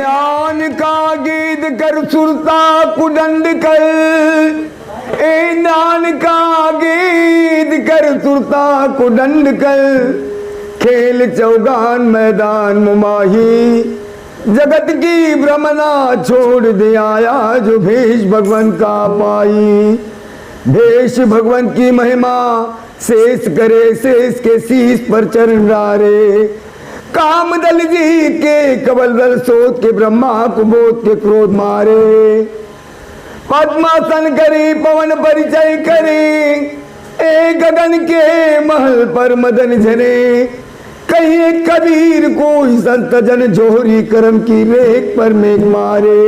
ज्ञान का गीत कर सुरता कुदंड कर। ए ज्ञान का गीत कर सुरता कुदंड कर। खेल चौगान मैदान मुमाही। जगत की भ्रमना छोड़ दे आया जो भेष भगवान का पाई। भेष भगवान की महिमा शेष करे, शेष के शीश पर चरण रे काम दल जी के कबल दल सोत के ब्रह्मा कुबोध के क्रोध मारे पद्मासन करी पवन परिचय करी ए गगन के महल पर मदन झरे कहीं कबीर को संत जन जोहरी करम की रेख पर मेघ मारे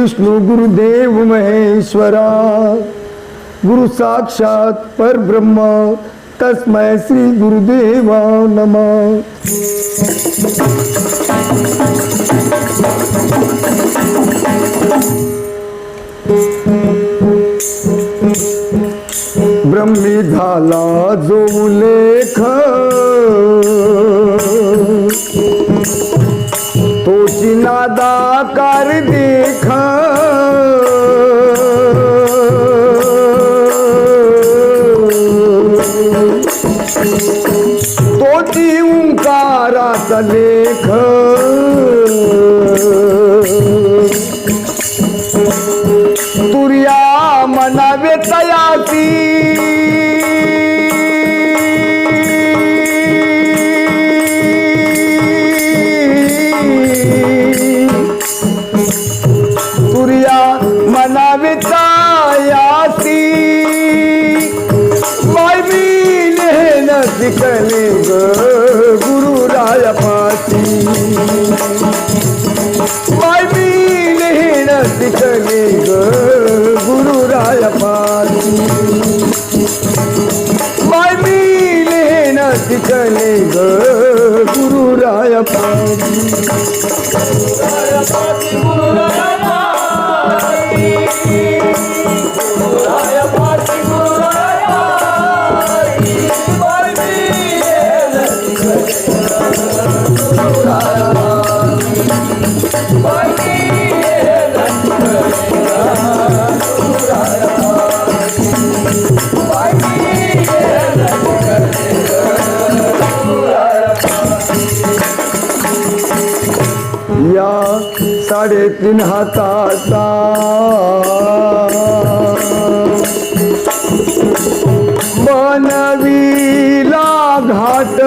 विष्णु गुरुदेव महेश्वरा। गुरु साक्षात पर ब्रह्म तस्मय श्री गुरुदेवा नमः। ब्रह्मी झाला जो लेख तोची नादाकार लेख तुर्या मनावे तयाती तुर्या मनावे तयाती माय मी लेहन शिकले ग. साडेतीन हाताचा. बनविला घाट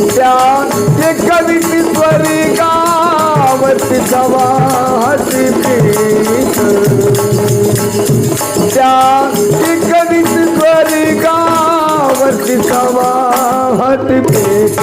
त्या एकवीस स्वर्गावरती सवाहती पीठ त्या एकवीस स्वर्गावरती सवाहती पीठ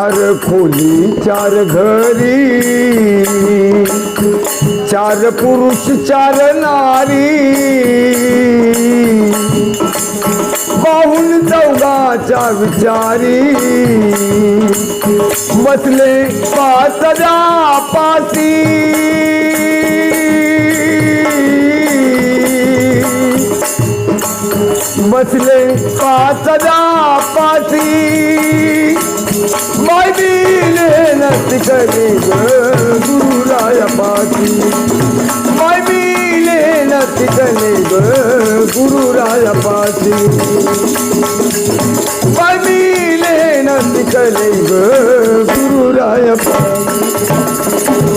चार खोली चार घरी. चार पुरुष चार नारी. पाहून चौघाच्या विचारी. बसले पाचऱ्या पाती बसले पाच पाची माय बिले नसकले ग गुरुराया पाठी माय बिले नसकले ग गुरुराया पाठी माय बिले नसकले ग गुरुराया पाठी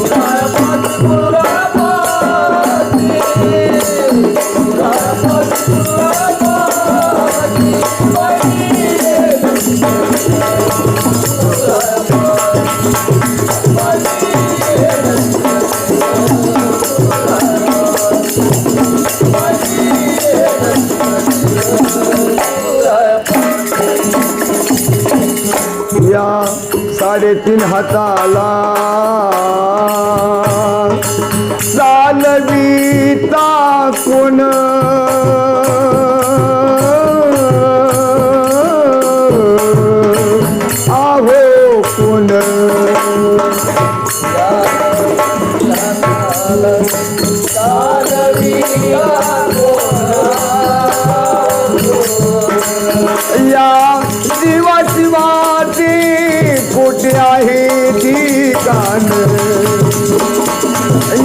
साडेतीन हाताला. चालविता कोण? ठिकाण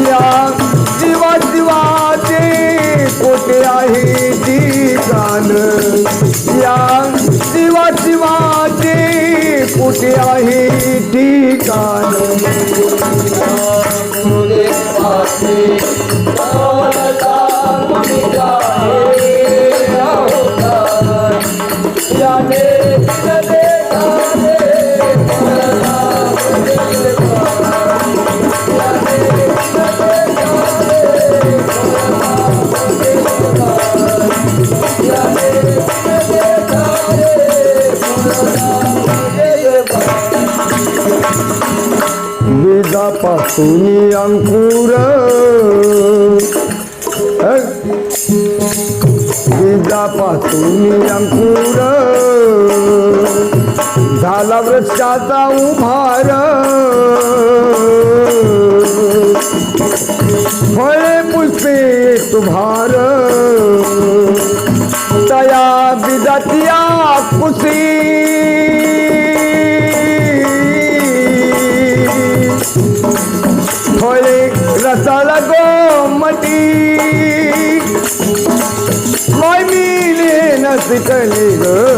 या जीवा जीवाचे कोठे आहे ठिकाण या जीवा जीवाचे कोठे आहे ठिकाण झाला वृक्षाचा उभार. फळे पुष्पे तुभार तया बिदतिया कुशी फळे रसाला गोमटी माय मिले नसकले ग.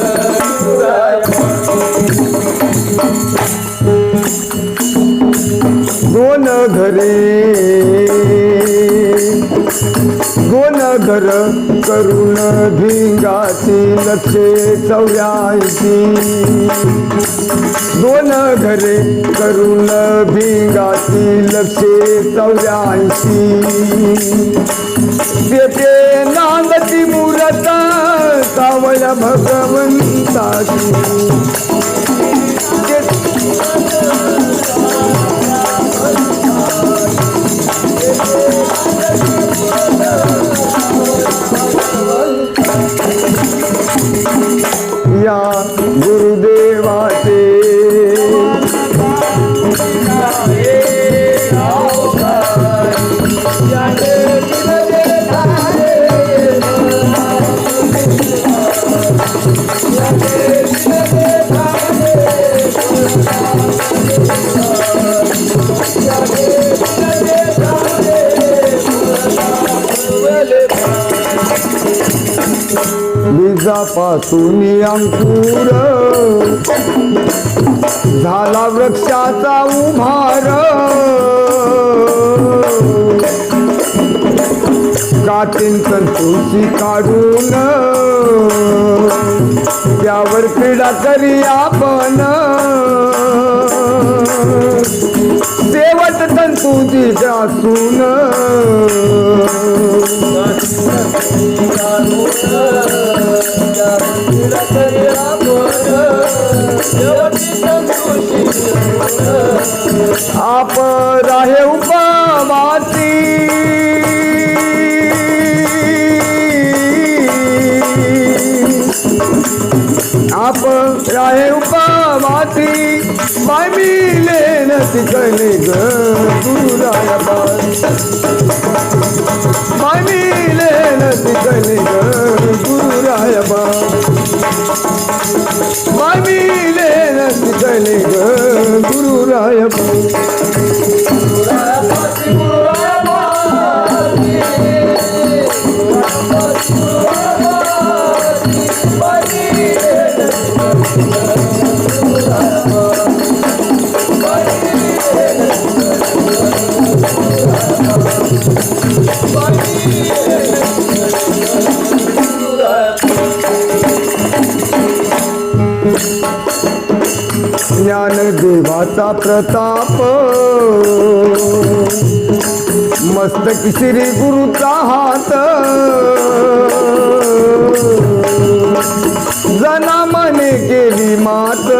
भिंगाची लक्षे चौऱ्याऐंशी. दोन घरे करून भिंगाची लक्षे चौऱ्याऐंशी. तेथे नांदती मूरत सावया भगवंताची. पासून अंकुर. झाला वृक्षाचा उभार. काटीन संतोषी काढून. त्यावर क्रीडा करी आपण. सेवत तंतूची जासून आप न तिकले ग गुरुराया माय मिले न तिकले ग. ज्ञानदेवाचा प्रताप. मस्तक श्री गुरुचा हात. जना मने केली मात.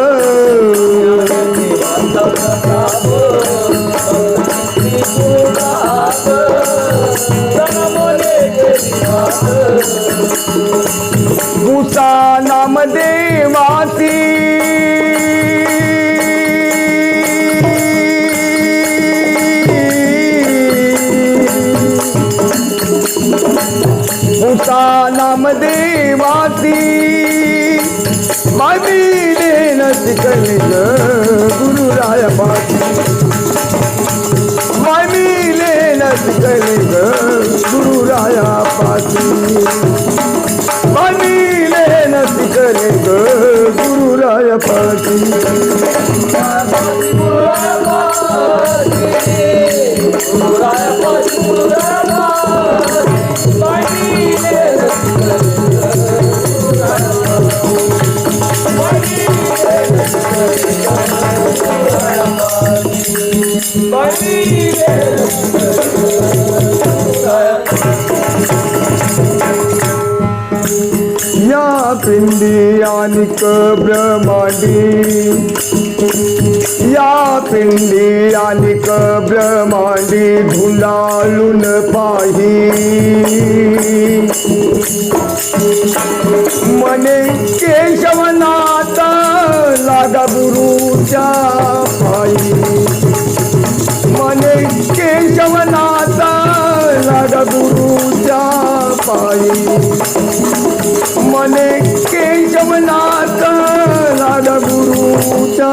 न शिकली ग गुरुराया पासी मामिले न शिकली ग गुरुराया पासी मामिले न शिकले या पिंडी आणिक ब्रह्मांडी या पिंडी आणिक ब्रह्मांडी धुंडाळून पाही. मने केशवनाथ लागा गुरुच्या पायी मने केशवनाथ लागा गुरुच्या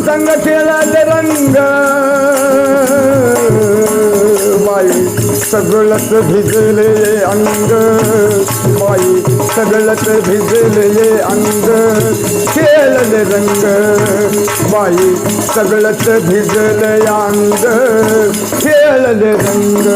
संग केला ते रंग. बाई सगळंच भिजले अंग. माई सगळंच भिजले अंग. खेळले रंग. माई सगळंच भिजले अंग. खेळले रंग.